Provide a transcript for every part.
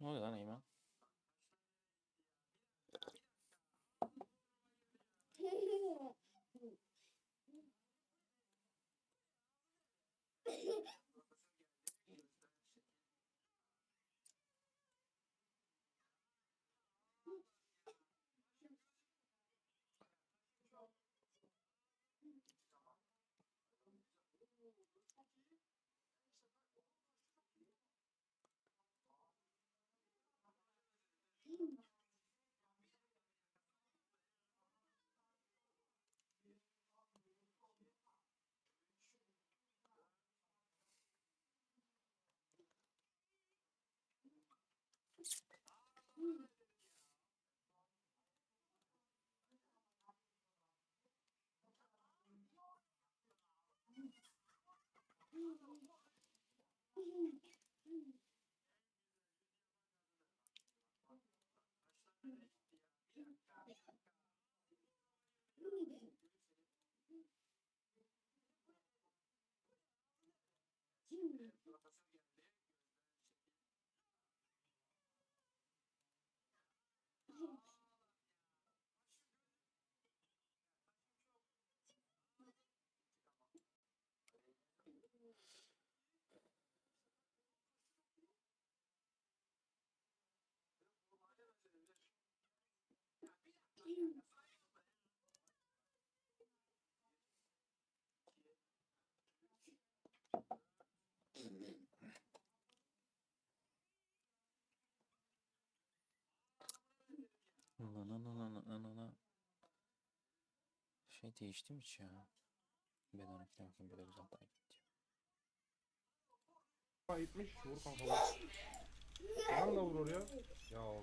飲んでたね、今。Ooh. La la la la la. Şey değişti mi hiç ya? Hareketine bakayım böyle güzel daha gitti. Gitmiş vur kanka vur. Sen de vur oraya. Ya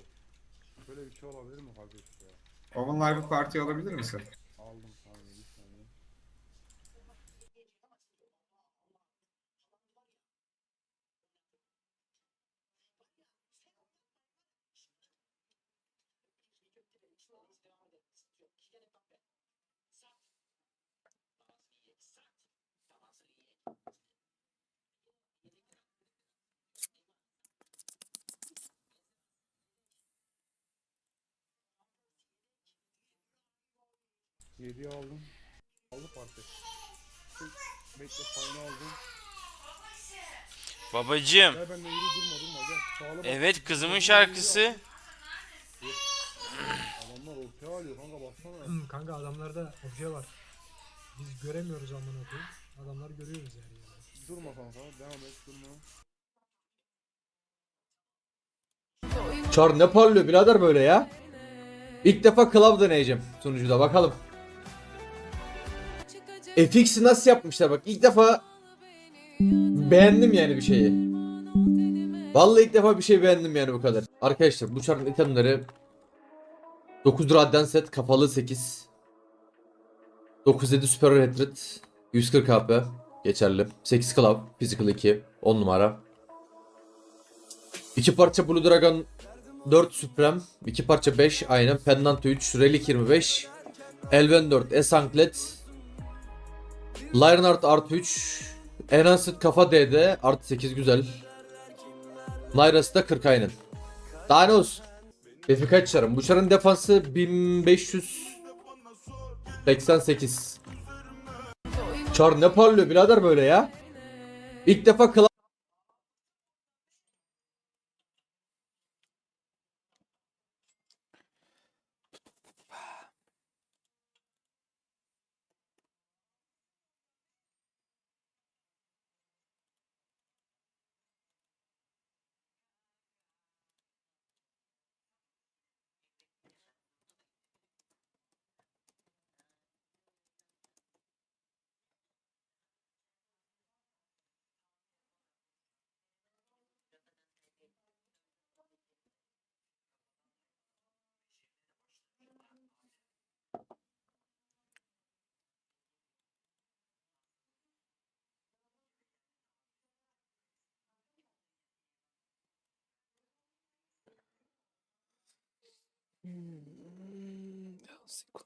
böyle bir şey olabilir mi kardeş ya? Oval Live Party alabilir misin? Aldım saniye bir saniye. Yediği aldım. Aldı parti. Bekle payını aldım. Babacım. Gel benimle yürü durma durma gel. Sağlı bak. Evet kızımın şarkısı. Adamlar ortaya alıyor kanka baksana. Hı, Kanka adamlarda obje var. Biz göremiyoruz amına koyayım. Adamlar görüyoruz yani. Durma kanka devam et durma. Çar ne parlıyor birader böyle ya? İlk defa Clav deneyeceğim sunucuda bakalım. FX'i nasıl yapmışlar bak ilk defa beğendim yani bir şeyi. Vallahi ilk defa bir şey beğendim yani bu kadar. Arkadaşlar bu çarın itemleri 9 radyan set kapalı 8 97 Super Hatred 140 AP geçerli 8 Clav Physical 2 10 numara 2 parça Blue Dragon 4 Supreme, 2 parça 5 aynen, Pendant 3, Relic 25, Elven 4, Esanklet, Lionheart artı 3, Enhanced Kafa DD artı 8 güzel. Nairası da 40 aynen. Daha ne olsun? Defi kaç çarım? Bu çarın defansı 1588. Çar ne parlıyor birader böyle ya? İlk defa kla Hum, é um segundo.